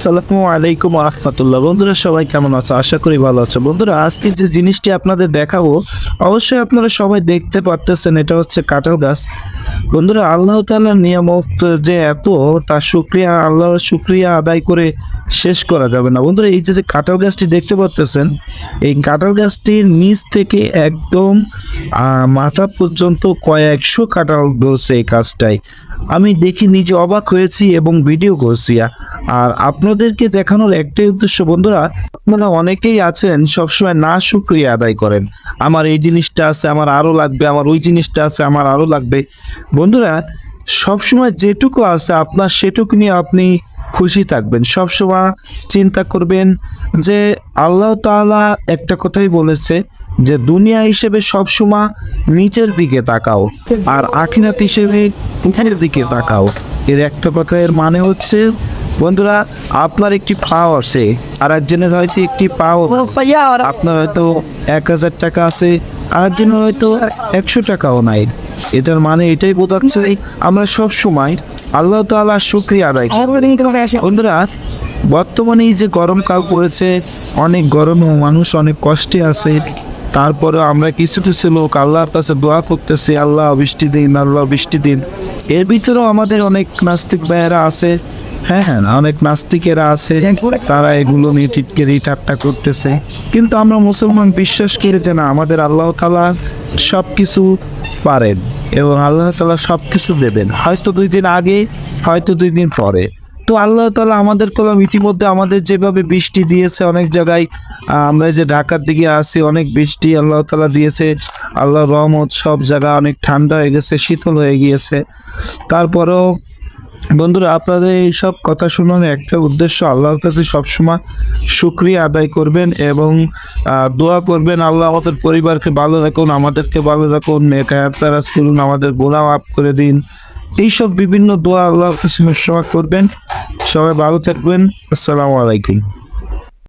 আসসালামু আলাইকুম রহমতুল্লাহ বন্ধুরা, সবাই কেমন আছো? আশা করি ভালো আছো। বন্ধুরা, আজকে যে জিনিসটি আপনাদের দেখাবো, অবশ্যই আপনারা সবাই দেখতে পারতেছেন, এটা হচ্ছে কাঁঠাল গাছ। বন্ধুরা, আল্লাহ তাআলার নিয়ামত যে এত, তার শুক্রিয়া, আল্লাহর শুক্রিয়া আদায় করে শেষ করা যাবে না। বন্ধুরা, এই যে যে কাঁঠাল গাছটি দেখতে পাচ্তেছেন এই কাঁঠাল গাছটির নিচ থেকে একদম মাথা পর্যন্ত কয়েকশো কাঁঠাল ধরছে এই গাছটায়। আমি দেখি নিজে অবাক হয়েছি এবং ভিডিও করছি। আর আপনাদেরকে দেখানোর একটাই উদ্দেশ্য, বন্ধুরা, আপনারা অনেকেই আছেন, সবসময় না শুক্রিয়া আদায় করেন। আমার এই জিনিসটা আছে, আমার আরও লাগবে, আমার ওই জিনিসটা আছে, আমার আরও লাগবে। বন্ধুরা, সবসময় যেটুকু আছে আপনার সেটুকু নিয়ে আপনি খুশি থাকবেন। সবসময় চিন্তা করবেন যে আল্লাহ তাআলা একটা কথাই বলেছে যে দুনিয়া হিসেবে সবসময় নিচের দিকে তাকাও আর আখিরাত হিসেবে উপরের দিকে তাকাও এর একটা কথা, এর মানে হচ্ছে, বন্ধুরা, আপনার একটি পাও আছে আর একজনের হয়তো একটি পাও আপনার হয়তো এক হাজার টাকা আছে আর একজনের হয়তো একশো টাকাও নাই এটার মানে এটাই বোঝাচ্ছে, আমরা সব সময় আল্লাহ তাআলা শুক্রিয়া করি। বন্ধুরা, বর্তমানে এই যে গরমকাল পড়েছে, অনেক গরম মানুষ অনেক কষ্টে আছে তারপরে আমরা কিছু কিছু লোক আল্লাহর কাছে দোয়া করতেছি, আল্লাহ বৃষ্টি দিন, আল্লাহ বৃষ্টি দিন। এর ভিতরেও আমাদের অনেক নাস্তিক ভাইয়েরা আছে। হ্যাঁ হ্যাঁ অনেক নাস্তিকেরা আছে। তারা এগুলো নিয়ে টিটকেরি ঠাট্টা করতেছে। কিন্তু আমরা মুসলমান বিশ্বাস করি যে না, আমাদের আল্লাহ তালা সব কিছু পারেন এবং আল্লাহ তালা সব কিছু দেবেন। হয়তো দুই দিন আগে, হয়তো দুই দিন পরে। তো আল্লাহ তালা আমাদের কলম ইতিমধ্যে আমাদের যেভাবে বৃষ্টি দিয়েছে অনেক জায়গায় আমরা যে ঢাকার দিকে আসি, অনেক বৃষ্টি আল্লাহ তালা দিয়েছে। আল্লাহ রহমত সব জায়গা অনেক ঠান্ডা হয়ে গেছে, শীতল হয়ে গিয়েছে। তারপরেও বন্ধুরা, আপনাদের এই সব কথা শোনানোর একটা উদ্দেশ্য আল্লাহর কাছে সবসময় শুক্রিয়া আদায় করবেন এবং দোয়া করবেন, আল্লাহ আমাদের পরিবারকে ভালো রাখুন, আমাদেরকে ভালো রাখুন নেকায়াতারাজ করুন, আমাদের গোলাম আপ করে দিন। এইসব বিভিন্ন দোয়া আল্লাহ সবাই করবেন। সবাই ভালো থাকবেন। আসসালামু আলাইকুম।